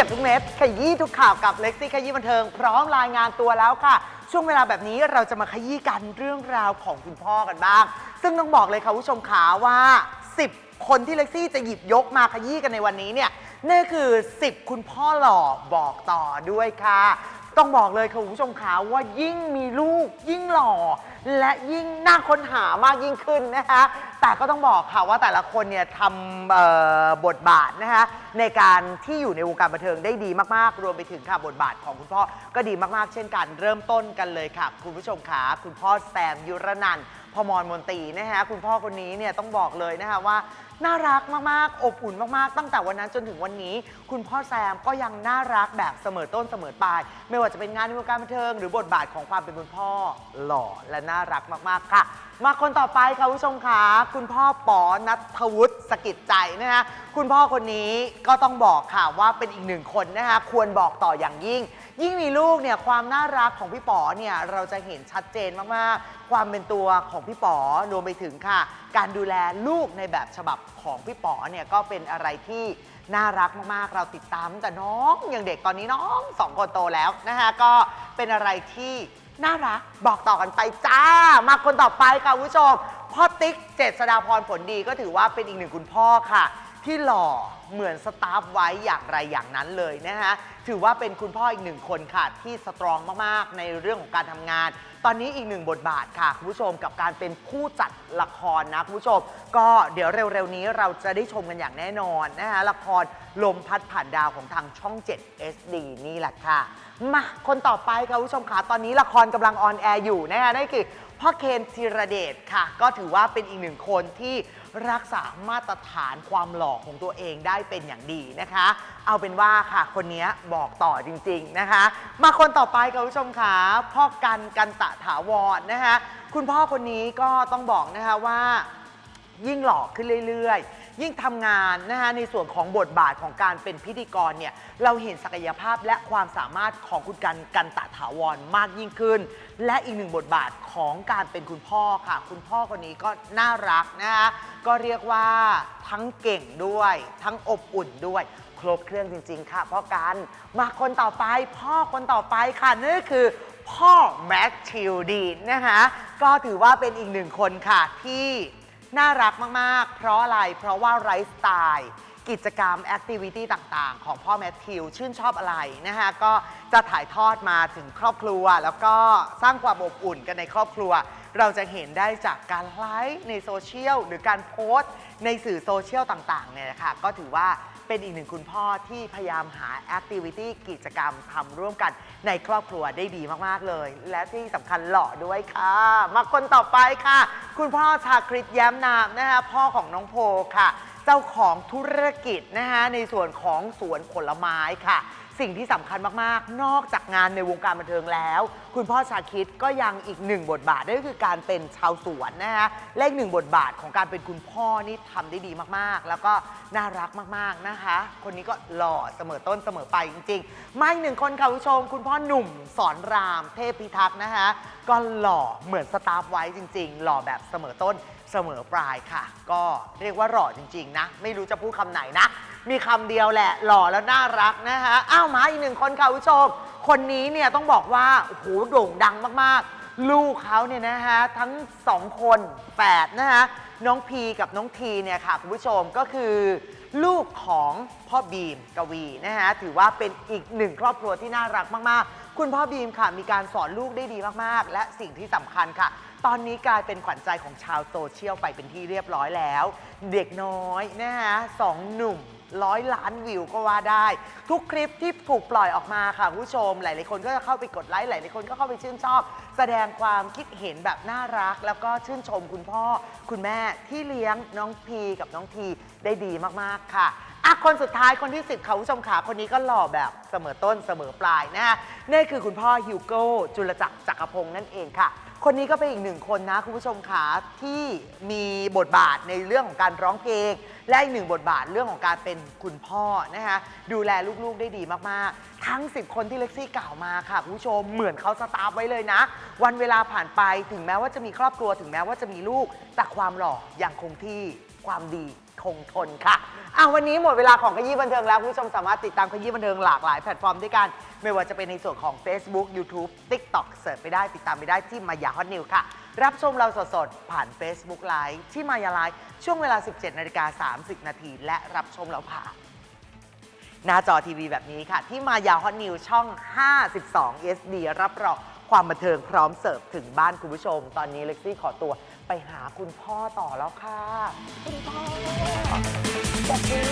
ก็บทุกเม็ดขยี้ทุกข่าวกับเล็กซี่ขยี้บันเทิง พร้อมรายงานตัวแล้วค่ะ ช่วงเวลาแบบนี้เราจะมาขยี้กันเรื่องราวของคุณพ่อกันบ้าง ซึ่งต้องบอกเลยค่ะผู้ชมขาว่า 10 คนที่เล็กซี่จะหยิบยกมาขยี้กันในวันนี้เนี่ยนี่นคือ 10 คุณพ่อหล่อบอกต่อด้วยค่ะ ต้องบอกเลยค่ะคุณผู้ชมขาว่ายิ่งมีลูกยิ่งหล่อ และยิ่งน่าค้นหามากยิ่งขึ้นนะคะ แต่ก็ต้องบอกค่ะว่าแต่ละคนเนี่ยทำเอ่อบทบาทนะคะในการที่อยู่ในวงการบันเทิงได้ดีมากๆ รวมไปถึงค่ะบทบาทของคุณพ่อก็ดีมากๆ เช่นกันเริ่มต้นกันเลยค่ะ คุณผู้ชมขาคุณพ่อแซมยุรนันท์พมรมนตรีนะคะคุณพ่อคนนี้เนี่ยต้องบอกเลยนะคะว่า น่ารักมากๆ อบอุ่นมากๆ ตั้งแต่วันนั้นจนถึงวันนี้ คุณพ่อแซมก็ยังน่ารักแบบเสมอต้นเสมอปลาย ไม่ว่าจะเป็นงานในวงการบันเทิงหรือบทบาทของความเป็นคุณพ่อหล่อและน่ารักมากๆค่ะ มาคนต่อไปค่ะคุณผู้ชมค่ะคุณพ่อปอนัทวุฒิสกิจใจนะคะคุณพ่อคนนี้ก็ต้องบอกค่ะว่าเป็นอีกหนึ่งคนนะคะควรบอกต่ออย่างยิ่ง ยิ่งมีลูกเนี่ยความน่ารักของพี่ป๋อเนี่ยเราจะเห็นชัดเจนมากๆ ความเป็นตัวของพี่ป๋อรวมไปถึงค่ะ การดูแลลูกในแบบฉบับของพี่ป๋อเนี่ยก็เป็นอะไรที่น่ารักมากๆ เราติดตามตั้งแต่น้องยังเด็กตอนนี้น้องสองคนโตแล้วนะคะก็เป็นอะไรที่น่ารักบอกต่อกันไปจ้า มาคนต่อไปค่ะคุณผู้ชมพ่อติ๊กเจษฎาพรผลดีก็ถือว่าเป็นอีกหนึ่งคุณพ่อค่ะ ที่หล่อเหมือนสตาฟไว้อย่างไรอย่างนั้นเลยนะคะถือว่าเป็นคุณพ่ออีกหนึ่งคนค่ะ ที่สตรองมากๆ ในเรื่องของการทำงาน ตอนนี้อีกหนึ่งบทบาทค่ะคุณผู้ชมกับการเป็นผู้จัดละครนะคุณผู้ชม ก็เดี๋ยวเร็วๆนี้เราจะได้ชมกันอย่างแน่นอนนะคะละครลมพัดผ่านดาวของทางช่อง 7 SD นี่แหละค่ะ มาคนต่อไปค่ะคุณผู้ชมค่ะตอนนี้ละครกำลังออนแอร์อยู่นะคะนั่นคือพ่อเคนธีรเดชค่ะ ก็ถือว่าเป็นอีกหนึ่งคนที่ รักษามาตรฐานความหล่อของตัวเองได้เป็นอย่างดีนะคะ เอาเป็นว่าค่ะคนนี้บอกต่อจริงๆนะคะ มาคนต่อไปค่ะคุณผู้ชมค่ะพ่อกันกันตะถาวรนะคะ คุณพ่อคนนี้ก็ต้องบอกนะคะว่ายิ่งหล่อขึ้นเรื่อยๆ ยิ่งทำงานนะคะในส่วนของบทบาทของการเป็นพิธีกรเนี่ยเราเห็นศักยภาพและความสามารถของคุณกันกันตะถาวรมากยิ่งขึ้น และอีกหนึ่งบทบาทของการเป็นคุณพ่อค่ะ คุณพ่อคนนี้ก็น่ารักนะคะก็เรียกว่าทั้งเก่งด้วย ทั้งอบอุ่นด้วย ครบเครื่องจริง ๆ ค่ะพ่อกันมาคนต่อไปพ่อคนต่อไปค่ะนั่นก็คือพ่อแมทธิวดีนนะคะก็ถือว่าเป็นอีกหนึ่งคนค่ะที่ น่ารักมาก ๆ เพราะอะไร เพราะว่าไลฟ์สไตล์ กิจกรรมแอคทิวิตี้ต่างๆ ของพ่อแมทธิว ชื่นชอบอะไรนะคะก็จะถ่ายทอดมาถึงครอบครัว แล้วก็สร้างความอบอุ่นกันในครอบครัว เราจะเห็นได้จากการไลฟ์ในโซเชียลหรือการโพสต์ในสื่อโซเชียลต่างๆเนี่ยนะคะก็ถือว่า เป็นอีกหนึ่งคุณพ่อที่พยายามหาแอคทิวิตี้กิจกรรมทำร่วมกันในครอบครัวได้ดีมากๆเลย และที่สำคัญหล่อด้วยค่ะ มาคนต่อไปค่ะ คุณพ่อชาคริตแย้มนามนะคะพ่อของน้องโพค่ะ เจ้าของธุรกิจนะคะในส่วนของสวนผลไม้ค่ะ สิ่งที่สำคัญมากๆ นอกจากงานในวงการบันเทิงแล้ว คุณพ่อชาคิดก็ยังอีกหนึ่งบทบาทนั่นก็คือการเป็นชาวสวนนะคะและอีกหนึ่งบทบาทของการเป็นคุณพ่อนี่ทำได้ดีมากๆ แล้วก็น่ารักมากๆนะคะ คนนี้ก็หล่อเสมอต้นเสมอไปจริงๆมาอีกหนึ่งคนค่ะคุณผู้ชม คุณพ่อหนุ่มสอนรามเทพพิทักษ์นะคะก็หล่อเหมือนสตาฟไว้จริง ๆ หล่อแบบเสมอต้นเสมอปลายค่ะ ก็เรียกว่าหล่อจริงๆนะไม่รู้จะพูดคำไหนนะ มีคำเดียวแหละ หล่อแล้วน่ารักนะคะอ้าวมาอีกหนึ่งคนค่ะคุณผู้ชม คนนี้เนี่ยต้องบอกว่าโอ้โหโด่งดังมากๆ ลูกเขาเนี่ยนะคะทั้งสองคนแฝดนะคะน้องพีกับน้องทีเนี่ยค่ะคุณผู้ชมก็คือ ลูกของพ่อบีมกวีนะคะถือว่าเป็นอีกหนึ่งครอบครัวที่น่ารักมากๆ คุณพ่อบีมค่ะมีการสอนลูกได้ดีมากๆ และสิ่งที่สำคัญค่ะ ตอนนี้กลายเป็นขวัญใจของชาวโซเชียลไปเป็นที่เรียบร้อยแล้ว เด็กน้อยนะคะสองหนุ่ม ร้อยล้านวิวก็ว่าได้ ทุกคลิปที่ถูกปล่อยออกมาค่ะคุณผู้ชม หลาย ๆ คนก็จะเข้าไปกดไลค์หลาย ๆ คนก็เข้าไปชื่นชอบ แสดงความคิดเห็นแบบน่ารัก แล้วก็ชื่นชมคุณพ่อ คุณแม่ที่เลี้ยงน้องพีกับน้องทีได้ดีมาก ๆ ค่ะอะคนสุดท้ายคนที่สิบค่ะคุณผู้ชมขาคนนี้ก็หล่อแบบเสมอต้นเสมอปลายนะฮะนี่คือคุณพ่อฮิวโก้จุลจักรจักรพงศ์นั่นเองค่ะ คนนี้ก็เป็นอีกหนึ่งคนนะคุณผู้ชมขาที่มีบทบาทในเรื่องของการร้องเพลงและอีกหนึ่งบทบาทเรื่องของการเป็นคุณพ่อนะคะดูแลลูกๆได้ดีมากๆ ทั้ง 10 คนที่เล็กซี่กล่าวมาค่ะคุณผู้ชมเหมือนเขาสตาร์ฟไว้เลยนะ วันเวลาผ่านไปถึงแม้ว่าจะมีครอบครัวถึงแม้ว่าจะมีลูก แต่ความหล่อยังคงที่ความดีคงทนค่ะ อะวันนี้หมดเวลาของขยี้บันเทิงแล้ว คุณผู้ชมสามารถติดตามขยี้บันเทิงหลากหลายแพลตฟอร์มด้วยกัน ไม่ว่าจะเป็นในส่วนของ Facebook YouTube TikTok เสิร์ชไปได้ติดตามไปได้ที่มายาฮอตนิวค่ะ รับชมเราสดๆ ผ่าน Facebook Live ที่มายาไลฟ์ช่วงเวลา 17นาฬิกา30 นาทีและรับชมเราผ่าน หน้าจอทีวีแบบนี้ค่ะ ที่มายาฮอตนิวช่อง 52 SD รับรองความบันเทิงพร้อมเสิร์ฟถึงบ้านคุณผู้ชม ตอนนี้เล็กซี่ขอตัวไปหาคุณพ่อต่อแล้วค่ะ คุณพ่อ สวัสดี